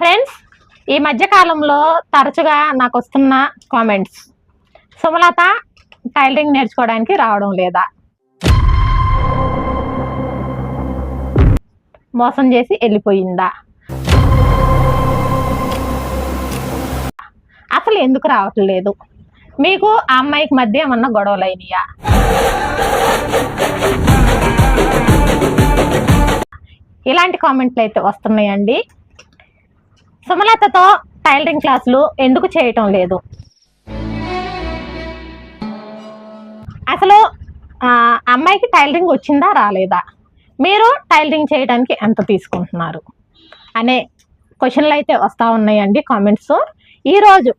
Friends ఈ మధ్య కాలంలో తరచుగా నాకు వస్తున్న కామెంట్స్ సుమలత టైలరింగ్ నేర్చుకోవడానికి రావడం లేదా? మోసం చేసి వెళ్ళిపోయిందా? అసలు ఎందుకు రావట్లేదు మీకు ఆ అమ్మాయికి మధ్య ఏమన్నా గొడవలు అయినాయా? ఇలాంటి కామెంట్లు అయితే వస్తున్నాయండి. సుమలతతో టైలరింగ్ క్లాసులు ఎందుకు చేయటం లేదు? అసలు అమ్మాయికి టైలరింగ్ వచ్చిందా రాలేదా? మీరు టైలరింగ్ చేయడానికి ఎంత తీసుకుంటున్నారు? అనే క్వశ్చన్లు అయితే వస్తూ ఉన్నాయండి కామెంట్స్. ఈరోజు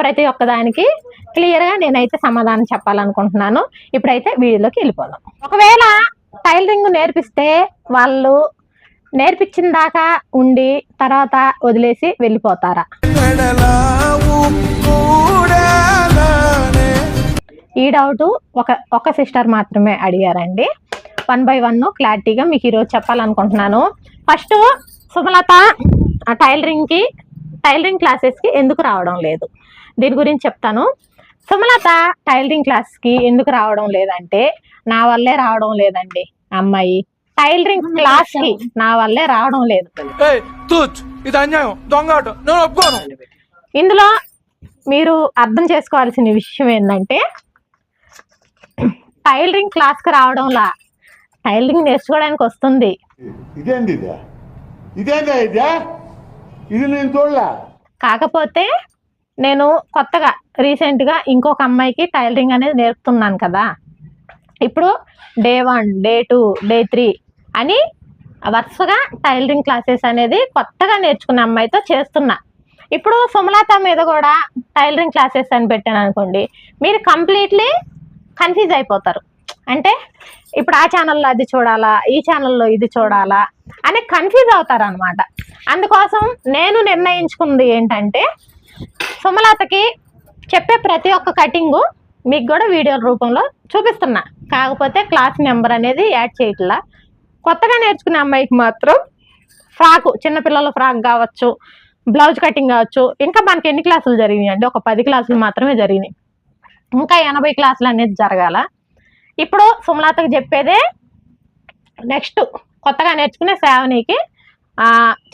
ప్రతి ఒక్కదానికి క్లియర్గా నేనైతే సమాధానం చెప్పాలనుకుంటున్నాను. ఇప్పుడైతే వీడియోలోకి వెళ్ళిపోదాం. ఒకవేళ టైలరింగ్ నేర్పిస్తే వాళ్ళు నేర్పించిన దాకా ఉండి తర్వాత వదిలేసి వెళ్ళిపోతారా? ఈ డౌట్ ఒక ఒక సిస్టర్ మాత్రమే అడిగారండి. వన్ బై వన్ క్లారిటీగా మీకు ఈరోజు చెప్పాలనుకుంటున్నాను. ఫస్ట్ సుమలత ఆ టైలరింగ్కి టైలరింగ్ క్లాసెస్కి ఎందుకు రావడం లేదు? దీని గురించి చెప్తాను. సుమలత టైలరింగ్ క్లాస్కి ఎందుకు రావడం లేదంటే నా వల్లే రావడం లేదండి అమ్మాయి. టైలరింగ్ క్లాస్కి నా వల్లే రావడం లేదు. ఇది అన్యాయం ఇందులో మీరు అర్థం చేసుకోవాల్సిన విషయం ఏంటంటే టైలరింగ్ క్లాస్కి రావడంలా టైలరింగ్ నేర్చుకోవడానికి వస్తుంది. ఇదేంది ఇదే? ఇదేందా ఇదే? ఇది నేను చూడలే. కాకపోతే నేను కొత్తగా రీసెంట్గా ఇంకొక అమ్మాయికి టైలరింగ్ అనేది నేర్పుతున్నాను కదా. ఇప్పుడు day one day two day three అని వరుసగా టైలరింగ్ క్లాసెస్ అనేది కొత్తగా నేర్చుకున్న అమ్మాయితో చేస్తున్నా. ఇప్పుడు సుమలత మీద కూడా టైలరింగ్ క్లాసెస్ అని పెట్టాను అనుకోండి మీరు కంప్లీట్లీ కన్ఫ్యూజ్ అయిపోతారు. అంటే ఇప్పుడు ఆ ఛానల్లో అది చూడాలా ఈ ఛానల్లో ఇది చూడాలా అని కన్ఫ్యూజ్ అవుతారు అనమాట అందుకోసం నేను నిర్ణయించుకుంది ఏంటంటే సుమలతకి చెప్పే ప్రతి ఒక్క కటింగు మీకు కూడా వీడియో రూపంలో చూపిస్తున్నా. కాకపోతే క్లాస్ నెంబర్ అనేది యాడ్ చేయట్లా. కొత్తగా నేర్చుకునే అమ్మాయికి మాత్రం ఫ్రాక్ చిన్నపిల్లల ఫ్రాక్ కావచ్చు బ్లౌజ్ కటింగ్ కావచ్చు ఇంకా మనకి ఎన్ని క్లాసులు జరిగినాయి ఒక పది క్లాసులు మాత్రమే జరిగినాయి. ఇంకా ఎనభై క్లాసులు అనేది జరగాల. ఇప్పుడు సుమలతకు చెప్పేదే నెక్స్ట్ కొత్తగా నేర్చుకునే శ్రావణికి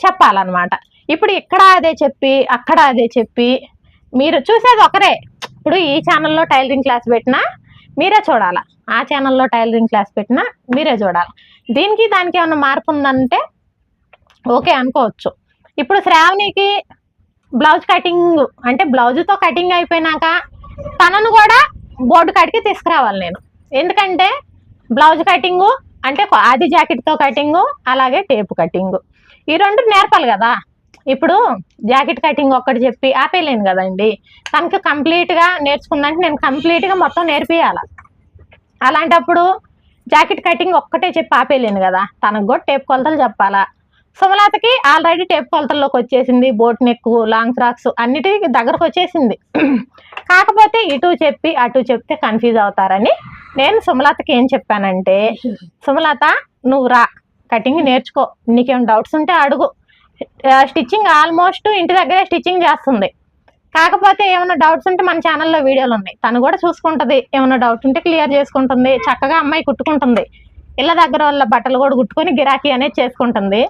చెప్పాలన్నమాట. ఇప్పుడు ఇక్కడ అదే చెప్పి అక్కడ అదే చెప్పి మీరు చూసేది ఒకరే. ఇప్పుడు ఈ ఛానల్లో టైలరింగ్ క్లాస్ పెట్టినా మీరే చూడాలా. ఆ ఛానల్లో టైలరింగ్ క్లాస్ పెట్టినా మీరే చూడాలి. దీనికి దానికి ఏమైనా మార్పు ఉందంటే ఓకే అనుకోవచ్చు. ఇప్పుడు శ్రావణికి బ్లౌజ్ కటింగ్ అంటే బ్లౌజ్తో కటింగ్ అయిపోయినాక తనను కూడా బోర్డు కాడికి తీసుకురావాలి నేను. ఎందుకంటే బ్లౌజ్ కటింగు అంటే ఆది జాకెట్తో కటింగు అలాగే టేపు కటింగు. ఈ రెండు నేర్పాలి కదా. ఇప్పుడు జాకెట్ కటింగ్ ఒక్కటి చెప్పి ఆపేయలేను కదండి. తనకు కంప్లీట్గా నేర్చుకుందంటే నేను కంప్లీట్గా మొత్తం నేర్పియాల అలాంటప్పుడు జాకెట్ కటింగ్ ఒక్కటే చెప్పి ఆపేయలేను కదా. తనకు కూడా టేప్ కొలతలు చెప్పాలా. సుమలతకి ఆల్రెడీ టేప్ కొలతల్లోకి వచ్చేసింది బోట్ నెక్ లాంగ్ ఫ్రాక్స్ అన్నిటికీ దగ్గరకు వచ్చేసింది. కాకపోతే ఇటు చెప్పి అటు చెప్తే కన్ఫ్యూజ్ అవుతారని నేను సుమలతకి ఏం చెప్పానంటే సుమలత నువ్వు రా కటింగ్ నేర్చుకో నీకేం డౌట్స్ ఉంటే అడుగు. స్టిచ్చింగ్ ఆల్మోస్ట్ ఇంటి దగ్గరే స్టిచ్చింగ్ చేస్తుంది. కాకపోతే ఏమైనా డౌట్స్ ఉంటే మన ఛానల్లో వీడియోలు ఉన్నాయి. తను కూడా చూసుకుంటుంది. ఏమైనా డౌట్ ఉంటే క్లియర్ చేసుకుంటుంది. చక్కగా అమ్మాయి కుట్టుకుంటుంది. ఇళ్ళ దగ్గర వాళ్ళ బట్టలు కూడా కుట్టుకొని గిరాకీ అనేది చేసుకుంటుంది.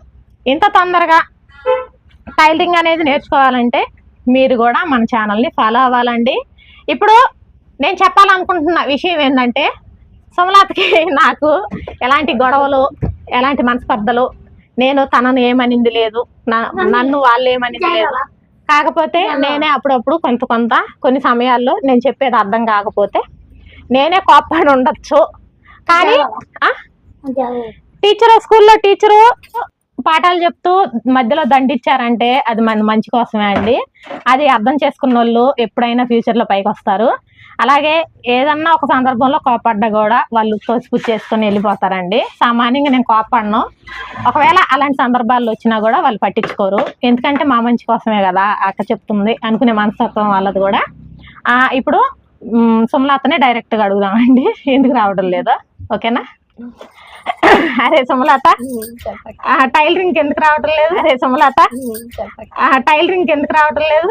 ఇంత తొందరగా టైలరింగ్ అనేది నేర్చుకోవాలంటే మీరు కూడా మన ఛానల్ని ఫాలో అవ్వాలండి. ఇప్పుడు నేను చెప్పాలనుకుంటున్న విషయం ఏంటంటే సుమలాత్కి నాకు ఎలాంటి గొడవలు ఎలాంటి మనస్పర్ధలు నేను తనను ఏమనింది లేదు నన్ను వాళ్ళు ఏమనింది లేదు. కాకపోతే నేనే అప్పుడప్పుడు కొంత కొంత కొన్ని సమయాల్లో నేను చెప్పేది అర్థం కాకపోతే నేనే కోప్పడి ఉండొచ్చు. కానీ? టీచర్ స్కూల్లో టీచరు పాఠాలు చెప్తూ మధ్యలో దండిచ్చారంటే అది మన మంచి కోసమే అండి. అది అర్థం చేసుకున్న వాళ్ళు ఎప్పుడైనా ఫ్యూచర్లో పైకి వస్తారు అలాగే ఏదన్నా ఒక సందర్భంలో కోపడ్డా కూడా వాళ్ళు తోసిపుచ్చి చేసుకొని వెళ్ళిపోతారండి. సామాన్యంగా నేను కోపడను. ఒకవేళ అలాంటి సందర్భాలు వచ్చినా కూడా వాళ్ళు పట్టించుకోరు. ఎందుకంటే మా మంచి కోసమే కదా అక్క చెప్తుంది అనుకునే మనస్తత్వం వాళ్ళది కూడా. ఇప్పుడు సుమలాతనే డైరెక్ట్గా అడుగుదామండి. ఎందుకు రావడం లేదు. ఓకేనా? అరే సుమలత. ఆ, టైలరింగ్ ఎందుకు రావటం లేదు? అరే సుమలత. ఆ, టైలరింగ్ ఎందుకు రావటం లేదు?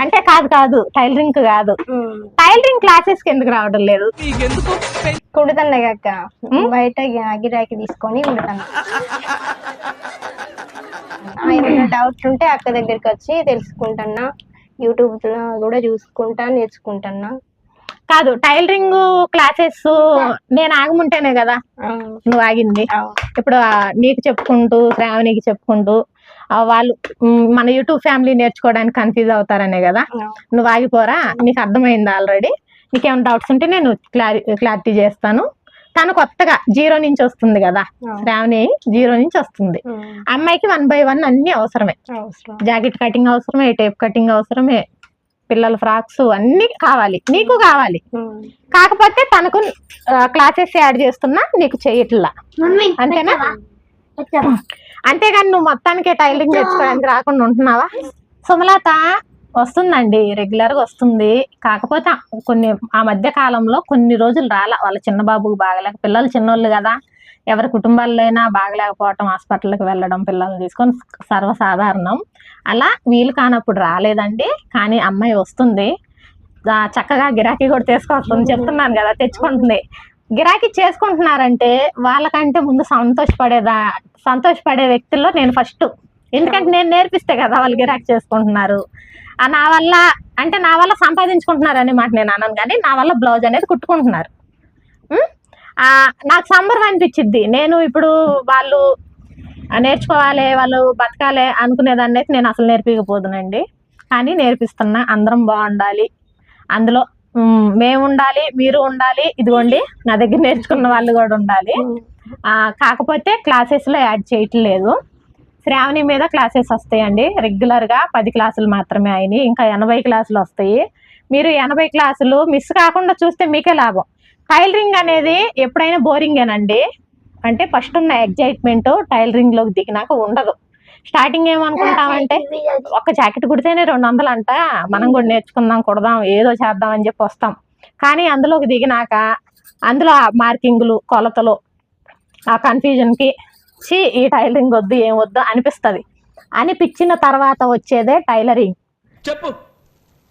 అంటే కాదు కాదు. టైలరింగ్ కాదు. టైలరింగ్ క్లాసెస్కి ఎందుకు రావడం లేదు? నీకెందుకు? కుడుతాను అక్క బయట గిరాకీ తీసుకొని కుడతాను ఏమైనా డౌట్స్ ఉంటే అక్క దగ్గరికి వచ్చి తెలుసుకుంటున్నా. యూట్యూబ్లో కూడా చూసుకుంటా నేర్చుకుంటున్నా. కాదు టైలరింగ్ క్లాసెస్ నేను ఆగముంటేనే కదా నువ్వు ఆగింది. ఇప్పుడు నీకు చెప్పుకుంటూ శ్రావణికి చెప్పుకుంటూ వాళ్ళు మన యూట్యూబ్ ఫ్యామిలీ నేర్చుకోవడానికి కన్ఫ్యూజ్ అవుతారనే కదా. నువ్వు ఆగిపోరా నీకు అర్థమైంది ఆల్రెడీ? నీకేమైనా డౌట్స్ ఉంటే నేను క్లారి క్లారిటీ చేస్తాను. తను కొత్తగా జీరో నుంచి వస్తుంది కదా. శ్రావణి జీరో నుంచి వస్తుంది. అమ్మాయికి వన్ బై వన్ అన్ని అవసరమే. అవసరం. జాకెట్ కటింగ్ అవసరమే టేప్ కటింగ్ అవసరమే పిల్లల ఫ్రాక్స్ అన్ని కావాలి. నీకు కావాలి. కాకపోతే తనకు క్లాసెస్ యాడ్ చేస్తున్నా నీకు చేయట్లా. అంతేనా? అంతేగాని నువ్వు మొత్తానికి టైలరింగ్ నేర్చుకోవడానికి రాకుండా ఉంటున్నావా? సుమలత వస్తుందండి రెగ్యులర్గా వస్తుంది. కాకపోతే కొన్ని ఆ మధ్య కాలంలో కొన్ని రోజులు రాలా. వాళ్ళ చిన్న బాబుకి బాగలేక పిల్లలు చిన్నోళ్ళు కదా. ఎవరి కుటుంబాల్లో బాగలేకపోవటం హాస్పిటల్కి వెళ్ళడం పిల్లల్ని తీసుకొని సర్వసాధారణం. అలా వీలు కానప్పుడు రాలేదండి. కానీ అమ్మాయి వస్తుంది. చక్కగా గిరాకీ కూడా తీసుకొస్తుంది. చెప్తున్నాను కదా తెచ్చుకుంటుంది. గిరాకీ చేసుకుంటున్నారంటే వాళ్ళకంటే ముందు సంతోషపడేదా సంతోషపడే వ్యక్తుల్లో నేను ఫస్ట్. ఎందుకంటే నేను నేర్పిస్తే కదా వాళ్ళు గిరాకీ చేసుకుంటున్నారు. ఆ నా వల్ల అంటే నా వల్ల సంపాదించుకుంటున్నారు అనే మాట నేను అన్నాను కానీ నా వల్ల బ్లౌజ్ అనేది కుట్టుకుంటున్నారు. నాకు సంబరం అనిపించింది నేను ఇప్పుడు వాళ్ళు నేర్చుకోవాలి వాళ్ళు బతకాలి అనుకునేదాన్ని అయితే నేను అసలు నేర్పించకపోదునండి కానీ నేర్పిస్తున్నా అందరం బాగుండాలి. అందులో మేము ఉండాలి మీరు ఉండాలి ఇదిగోండి నా దగ్గర నేర్చుకున్న వాళ్ళు కూడా ఉండాలి. కాకపోతే క్లాసెస్లో యాడ్ చేయట్లేదు. శ్రావణి మీద క్లాసెస్ వస్తాయండి. రెగ్యులర్గా పది క్లాసులు మాత్రమే అయినాయి. ఇంకా ఎనభై క్లాసులు వస్తాయి. మీరు ఎనభై క్లాసులు మిస్ కాకుండా చూస్తే మీకే లాభం. టైలరింగ్ అనేది ఎప్పుడైనా బోరింగేనండి అంటే ఫస్ట్ ఉన్న ఎగ్జైట్మెంట్ టైలరింగ్లోకి దిగినాక ఉండదు. స్టార్టింగ్ ఏమనుకుంటామంటే ఒక జాకెట్ కుడితేనే రెండు వందలు అంట మనం కూడా నేర్చుకుందాం కుడదాం ఏదో చేద్దాం అని చెప్పి వస్తాం. కానీ అందులోకి దిగినాక అందులో ఆ మార్కింగ్లు కొలతలు ఆ కన్ఫ్యూజన్కి చి ఈ టైలరింగ్ వద్దు ఏం వద్దు అనిపిస్తుంది. అనిపించిన తర్వాత వచ్చేదే టైలరింగ్. చెప్పు.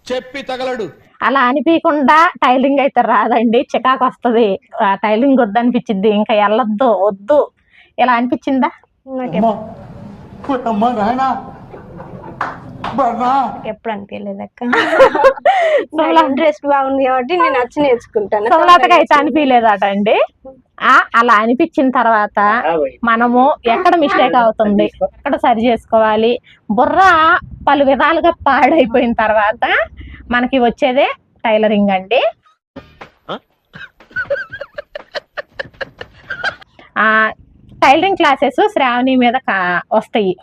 చెప్పి తగలడు. అలా అనిపించకుండా టైలరింగ్ అయితే రాదండి. చికాకు వస్తుంది. ఆ టైలరింగ్ వద్దు అనిపించింది ఇంకా వెళ్ళొద్దు వద్దు. ఇలా అనిపించిందా ఎప్పుడు అనిపించలేదు అక్క. ఇంట్రెస్ట్ బాగుంది కాబట్టి నేను వచ్చి నేర్చుకుంటాను. సోలాతగా అయితే అనిపించలేదట అండి. ఆ అలా అనిపించిన తర్వాత మనము ఎక్కడ మిస్టేక్ అవుతుంది? ఎక్కడ సరి చేసుకోవాలి? బుర్ర పలు విధాలుగా పాడైపోయిన తర్వాత మనకి వచ్చేదే టైలరింగ్ అండి. ఆ టైలరింగ్ క్లాసెస్ శ్రావణి మీద కా- వస్తాయి.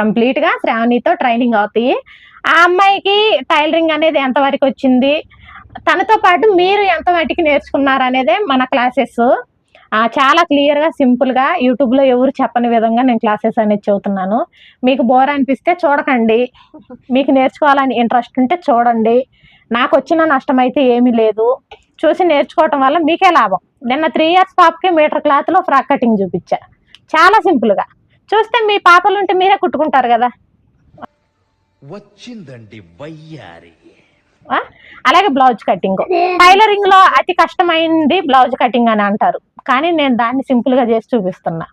కంప్లీట్గా శ్రావణితో ట్రైనింగ్ అవుతాయి. ఆ అమ్మాయికి టైలరింగ్ అనేది ఎంతవరకు వచ్చింది? తనతో పాటు మీరు ఎంత మటుకు నేర్చుకున్నారు అనేదే మన క్లాసెస్. చాలా క్లియర్గా సింపుల్గా యూట్యూబ్లో ఎవరు చెప్పని విధంగా నేను క్లాసెస్ అనేది చెబుతున్నాను మీకు బోర్ అనిపిస్తే చూడకండి. మీకు నేర్చుకోవాలని ఇంట్రెస్ట్ ఉంటే చూడండి. నాకు వచ్చిన నష్టం అయితే ఏమీ లేదు. చూసి నేర్చుకోవటం వల్ల మీకే లాభం. నిన్న త్రీ ఇయర్స్ పాపకి మీటర్ క్లాత్లో ఫ్రాక్ కటింగ్ చూపించా. చాలా సింపుల్గా చూస్తే మీ పాపలు ఉంటే మీరే కుట్టుకుంటారు కదా. వచ్చిందండి వయ్యారి? అలాగే బ్లౌజ్ కటింగ్. టైలరింగ్లో అతి కష్టమైంది బ్లౌజ్ కటింగ్ అని అంటారు. కానీ నేను దాన్ని సింపుల్గా చేసి చూపిస్తున్నా.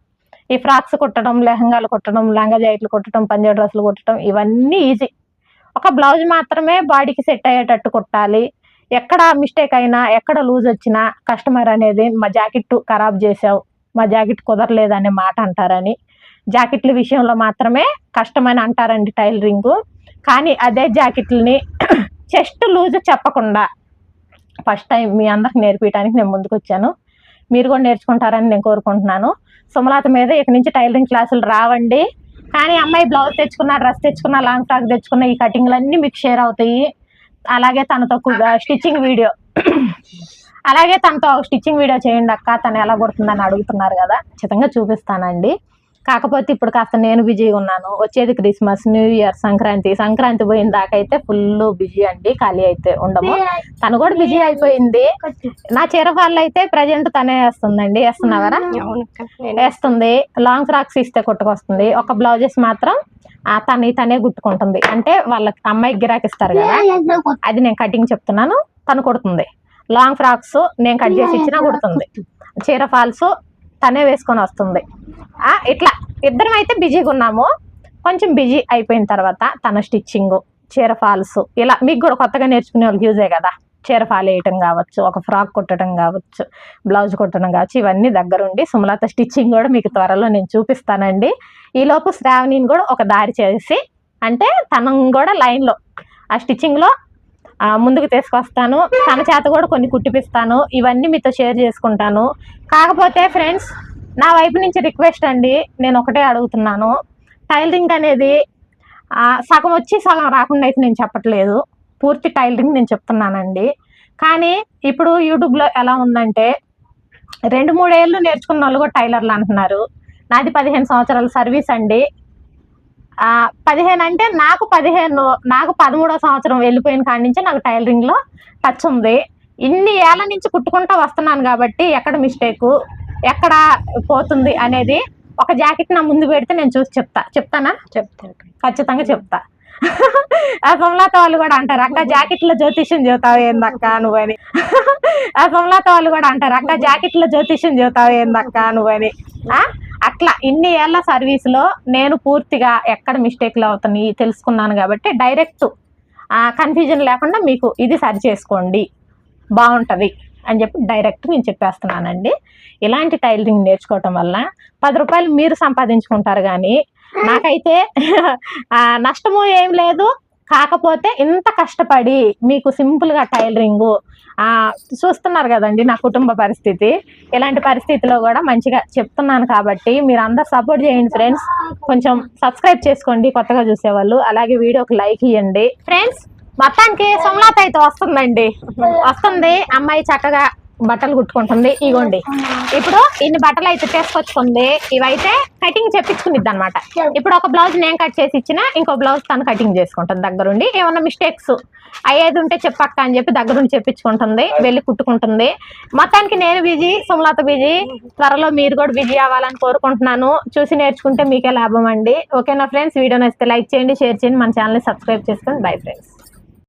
ఈ ఫ్రాక్స్ కుట్టడం లెహంగాలు కుట్టడం లంగా జాకెట్లు కుట్టడం పంజాబ్ డ్రెస్సులు కుట్టడం ఇవన్నీ ఈజీ. ఒక బ్లౌజ్ మాత్రమే బాడీకి సెట్ అయ్యేటట్టు కుట్టాలి. ఎక్కడ మిస్టేక్ అయినా ఎక్కడ లూజ్ వచ్చినా కస్టమర్ అనేది మా జాకెట్ ఖరాబ్ చేసావు మా జాకెట్ కుదరలేదు అనే మాట అంటారని జాకెట్ల విషయంలో మాత్రమే కష్టమని అంటారండి టైలరింగ్. కానీ అదే జాకెట్లని చెస్ట్ లూజ్ చెప్పకుండా ఫస్ట్ టైం మీ అందరికి నేర్పించడానికి నేను ముందుకు వచ్చాను మీరు కూడా నేర్చుకుంటారని నేను కోరుకుంటున్నాను. సుమలత మీద ఇక నుంచి టైలరింగ్ క్లాసులు రావండి. కానీ అమ్మాయి బ్లౌజ్ తెచ్చుకున్న డ్రెస్ తెచ్చుకున్న లాంగ్ ఫ్రాక్ తెచ్చుకున్న ఈ కటింగ్లన్నీ మీకు షేర్ అవుతాయి. అలాగే తనతో స్టిచ్చింగ్ వీడియో అలాగే తనతో స్టిచ్చింగ్ వీడియో చేయండి అక్క తను ఎలా కొడుతుందని అడుగుతున్నారు కదా. ఖచ్చితంగా చూపిస్తానండి. కాకపోతే ఇప్పుడు కాస్త నేను బిజీగా ఉన్నాను. వచ్చేది Christmas new year Sankranti. Sankranti పోయిన దాకా అయితే ఫుల్ బిజీ అండి ఖాళీ అయితే ఉండము. తను కూడా బిజీ అయిపోయింది. నా చీర అయితే ప్రజెంట్ తనే వేస్తుందండి. వేస్తున్నావరా? వేస్తుంది. లాంగ్ ఫ్రాక్స్ ఇస్తే కుట్టుకొస్తుంది. ఒక బ్లౌజెస్ మాత్రం ఆ తను తనే కుట్టుకుంటుంది. అంటే వాళ్ళ అమ్మాయికి గిరాకిస్తారు కదా? అది నేను కటింగ్ చెప్తున్నాను. తను కుడుతుంది. లాంగ్ ఫ్రాక్స్ నేను కట్ చేసి ఇచ్చినా కుడుతుంది. చీర ఫాల్స్ తనే వేసుకొని వస్తుంది. ఇట్లా ఇద్దరం అయితే బిజీగా ఉన్నాము. కొంచెం బిజీ అయిపోయిన తర్వాత తన స్టిచ్చింగ్ చీర ఫాల్స్ ఇలా మీకు కూడా కొత్తగా నేర్చుకునే వాళ్ళకి యూజే కదా. చీర ఫాల్ వేయటం కావచ్చు ఒక ఫ్రాక్ కుట్టడం కావచ్చు బ్లౌజ్ కుట్టడం కావచ్చు ఇవన్నీ దగ్గరుండి సుమలత స్టిచ్చింగ్ కూడా మీకు త్వరలో నేను చూపిస్తానండి. ఈలోపు శ్రావణిని కూడా ఒక దారి చేసి అంటే తనం కూడా లైన్లో ఆ స్టిచ్చింగ్లో ముందుకు తీసుకొస్తాను. తన చేత కూడా కొన్ని కుట్టిపిస్తాను. ఇవన్నీ మీతో షేర్ చేసుకుంటాను. కాకపోతే ఫ్రెండ్స్ నా వైపు నుంచి రిక్వెస్ట్ అండి నేను ఒకటే అడుగుతున్నాను. టైలరింగ్ అనేది సగం వచ్చి సగం రాకుండా అయితే నేను చెప్పట్లేదు. పూర్తి టైలరింగ్ నేను చెప్తున్నానండి. కానీ ఇప్పుడు యూట్యూబ్లో ఎలా ఉందంటే రెండు మూడేళ్ళు నేర్చుకున్న వాళ్ళు కూడా టైలర్లు అంటున్నారు. నాది పదిహేను సంవత్సరాల సర్వీస్ అండి. ఆ, పదిహేను అంటే నాకు పదిహేను నాకు పదమూడో సంవత్సరం వెళ్ళిపోయిన కాడి నుంచి నాకు టైలరింగ్లో టచ్ ఉంది ఇన్ని ఏళ్ళ నుంచి కుట్టుకుంటూ వస్తున్నాను కాబట్టి ఎక్కడ మిస్టేకు ఎక్కడ పోతుంది అనేది ఒక జాకెట్ నా ముందు పెడితే నేను చూసి చెప్తా. చెప్తానా? చెప్తాను ఖచ్చితంగా చెప్తా. ఆ సోమలాత వాళ్ళు కూడా అంటారు అక్క జాకెట్లో జ్యోతిష్యం చెబుతావు ఏందక్క నువ్వని? ఆ సోమలాత వాళ్ళు కూడా అంటారు అక్క జాకెట్లో జ్యోతిష్యం చెబుతావు ఏందక్క నువ్వని? ఆ? అట్లా ఇన్ని ఏళ్ళ సర్వీస్లో నేను పూర్తిగా ఎక్కడ మిస్టేక్లు అవుతున్నాయి తెలుసుకున్నాను కాబట్టి డైరెక్ట్ కన్ఫ్యూజన్ లేకుండా మీకు ఇది సరి చేసుకోండి. బాగుంటుంది అని చెప్పి డైరెక్ట్ నేను చెప్పేస్తున్నానండి. ఇలాంటి టైలరింగ్ నేర్చుకోవటం వల్ల పది రూపాయలు మీరు సంపాదించుకుంటారు కానీ నాకైతే నష్టము ఏం లేదు. కాకపోతే ఇంత కష్టపడి మీకు సింపుల్గా టైలరింగ్ చూస్తున్నారు కదండి నా కుటుంబ పరిస్థితి. ఇలాంటి పరిస్థితిలో కూడా మంచిగా చెప్తున్నాను కాబట్టి మీరు అందరు సపోర్ట్ చేయండి ఫ్రెండ్స్. కొంచెం సబ్స్క్రైబ్ చేసుకోండి కొత్తగా చూసేవాళ్ళు. అలాగే వీడియోకి లైక్ ఇవ్వండి ఫ్రెండ్స్ మొత్తానికి సోమనాథ్ అయితే వస్తుందండి. వస్తుంది. అమ్మాయి చక్కగా బట్టలు కుట్టుకుంటుంది. ఇగోండి. ఇప్పుడు ఇన్ని బట్టలు అయితే తీసుకొచ్చుకుంది. ఇవైతే కటింగ్ చెప్పించుకునిద్ది అనమాట ఇప్పుడు ఒక బ్లౌజ్ నేను కట్ చేసి ఇచ్చిన ఇంకో బ్లౌజ్ తను కటింగ్ చేసుకుంటుంది దగ్గరుండి. ఏమన్నా మిస్టేక్స్ అయ్యేది ఉంటే చెప్పక్క అని చెప్పి దగ్గరుండి చెప్పించుకుంటుంది వెళ్ళి కుట్టుకుంటుంది. మొత్తానికి నేను బిజీ సుమలత బిజీ. త్వరలో మీరు కూడా బిజీ అవ్వాలని కోరుకుంటున్నాను. చూసి నేర్చుకుంటే మీకే లాభం అండి. ఓకేనా ఫ్రెండ్స్? వీడియో నచ్చితే లైక్ చేయండి షేర్ చేయండి. మన ఛానల్ని సబ్స్క్రైబ్ చేసుకోండి బై ఫ్రెండ్స్.